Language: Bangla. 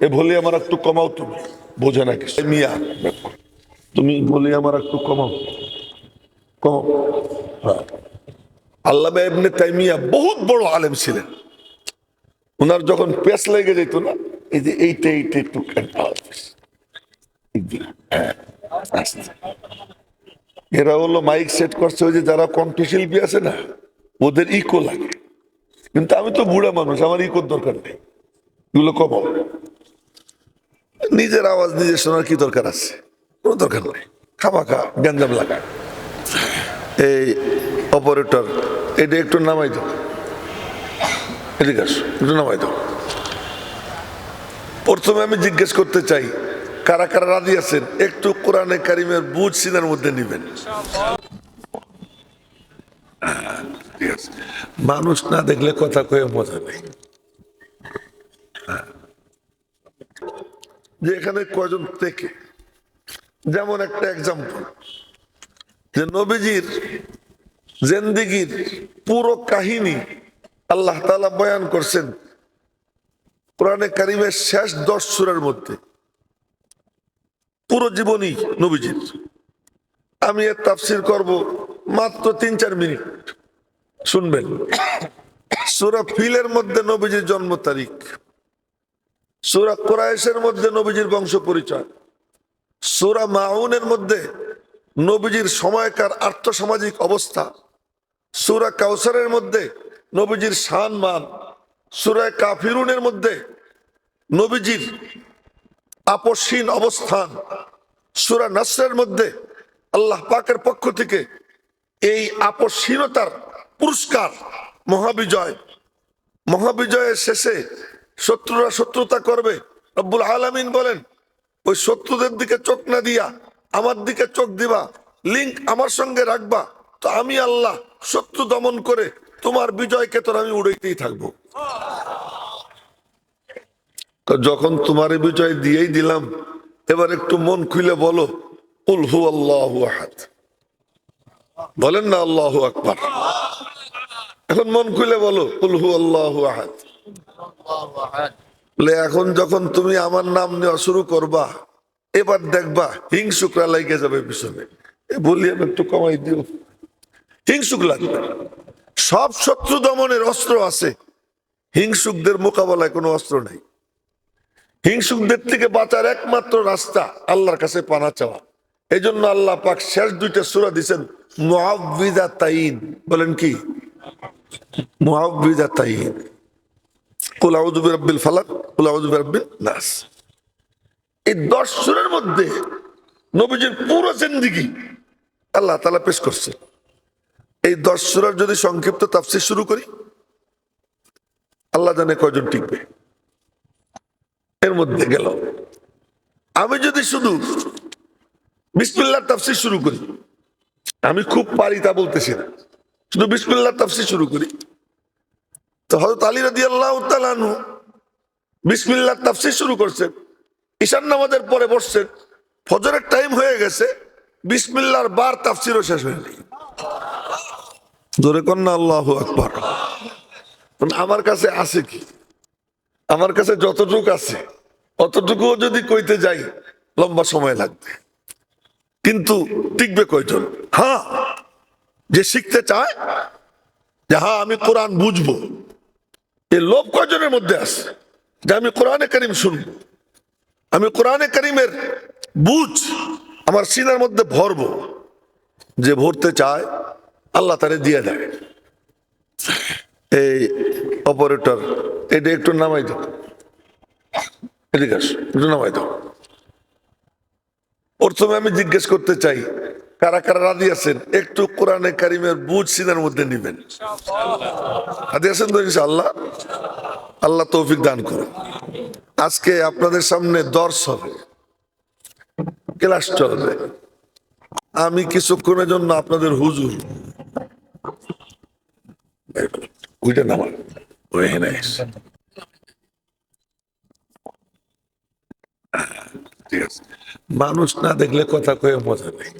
এ ভলি আমার একটু কমাও তুমি। বোঝে না কিছু। মিয়া, তুমি ভলি আমার একটু কমাও। কমাও। হ্যাঁ। আল্লাহ এমনি তাইমিয়া বহুত বড় আলেম ছিলেন। ওনার যখন পেস লেগে যেত না, এই যে এইটা এইটা একটু। এরা হলো মাইক সেট করছে, ওই যে যারা কণ্ঠশিল্পী আছে না, ওদের ইকো লাগে। কিন্তু আমি তো বুড়া মানুষ, আমার ইকোর দরকার নেই। এগুলো কমাও। নিজের আওয়াজ নিজে শোনার কি দরকার আছে? কোনো দরকার নেই। খামাখা গ্যাঞ্জাম লাগা এই অপারেটর এটা একটু নামাই দাও। এদিকে আসো, একটু নামাই দাও। প্রথমে আমি জিজ্ঞেস করতে চাই, কারা কারা রাজি আছেন? একটু কোরআনে কারিমের বুঝ সিনার মধ্যে নিবেন। মানুষ না দেখলে কথা কয়ে মজা নেই। যে এখানে কয়জন থেকে? যেমন একটা এক্সাম্পল যে নবীজির জেন্দিগির পুরো কাহিনী আল্লাহ তাআলা বয়ান করছেন কোরআনে কারিমের শেষ দশ সুরের মধ্যে। পুরো জীবনী নবীজির। আমি এর তাফসির করব মাত্র তিন চার মিনিট। শুনবেন। সুরা ফিলের মধ্যে নবীজির জন্ম তারিখ। সুরা কোরআশের মধ্যে নবীজির বংশ পরিচয় সুরা মাউনের মধ্যে নবীজির সময়কার আর্থসামাজিক অবস্থা। সুরা কাউসারের মধ্যে নবীজির শান মান সুরায় কাফিরুনের মধ্যে নবীজির আপসহীন অবস্থান। সুরা নাসরের মধ্যে আল্লাহ পাকের পক্ষ থেকে এই আপসহীনতার পুরস্কার, মহাবিজয়। মহাবিজয়ের শেষে শত্রুরা শত্রুতা করবে। রব্বুল আলামিন বলেন, ওই শত্রুদের দিকে চোখ না দিয়া আমার দিকে চোখ দিবা লিঙ্ক আমার সঙ্গে রাখবা। তো আমি আল্লাহ শত্রু দমন করে তোমার বিজয়কে তোর আমি উড়াইতেই থাকব। তো যখন তোমার বিজয় দিয়েই দিলাম, এবার একটু মন খুলে বলো উলহু আল্লাহ আহাদ। বলেন না, আল্লাহ আকবার। এখন মন খুলে বলো উলহু আল্লাহ আহাদ। বলে, এখন যখন তুমি আমার নাম নেওয়া শুরু করবা, এবার দেখবা হিংসুকরা লাগে যাবে পিছনে। বলি, আমি একটু কমাই দিও। হিংসুক লাগবে। সব শত্রু দমনের অস্ত্র আছে। হিংসুকদের মোকাবেলায় কোনো অস্ত্র নেই। হিংসুকদের থেকে বাঁচার একমাত্র রাস্তা আল্লাহর কাছে পানা চাওয়া। এই জন্য আল্লাহ পাক শেষ দুইটা সুরা দিচ্ছেন মুআউযিযা তাইন বলেন কি? মুআউযিযা তাইন কুল আউযু বিরাব্বিল ফালাক, কুল আউযু বিরাব্বিন নাস। এই দশ সুরের মধ্যে নবীজির পুরো জিন্দিগি আল্লাহ তাআলা পেশ করছে। এই দশ সুরার যদি সংক্ষিপ্ত তাফসীর শুরু করি, আল্লাহ জানে কয়জন টিকবে। এর মধ্যে গেল। আমি যদি শুধু বিসমিল্লার তাফসীর শুরু করি, আমি খুব পারি তা বলতেছি না। শুধু বিসমিল্লার তাফসীর শুরু করি তো হযরত আলী রাদিয়াল্লাহু তাআলা আনহু বিসমিল্লার তাফসীর শুরু করছেন ঈশান নামাজের পরে বসছেন, ফজরের টাইম হয়ে গেছে, বিসমিল্লার বার তাফসিরও শেষ হয়ে গেল। জোরে কন্যা আল্লাহু আকবার। আমার কাছে আছে কি? আমার কাছে যতটুক আছে, অতটুকুও যদি কইতে যাই, লম্বা সময় লাগবে। কিন্তু টিকবে কয়জন? হ্যাঁ যে শিখতে চায়, যে হ্যাঁ আমি কোরআন বুঝব। এই লোভ কয়জনের মধ্যে আছে? যে আমি কোরআনে করিম শুনব, আমি কোরআনে করিমের বুঝ আমার সিনার মধ্যে ভরবো, যে ভরতে চায়, আল্লাহ তারে দিয়ে দেয়। এই অপারেটর এটা একটু নামাই দাও। এদিকে একটু নামাই দাও। প্রথমে আমি জিজ্ঞেস করতে চাই, কারা কারা রাজি আছেন? একটু কোরআনে কারিমের বুঝ সিনার মধ্যে নিবেন। রাজি আছেন তো আল্লাহ আল্লাহ তৌফিক দান করুন আজকে আপনাদের সামনে দর্শ হবে। ক্লাস চলবে। আমি কিছুক্ষণের জন্য আপনাদের হুজুর। মানুষ না দেখলে কথা কয়ে মজা নেই।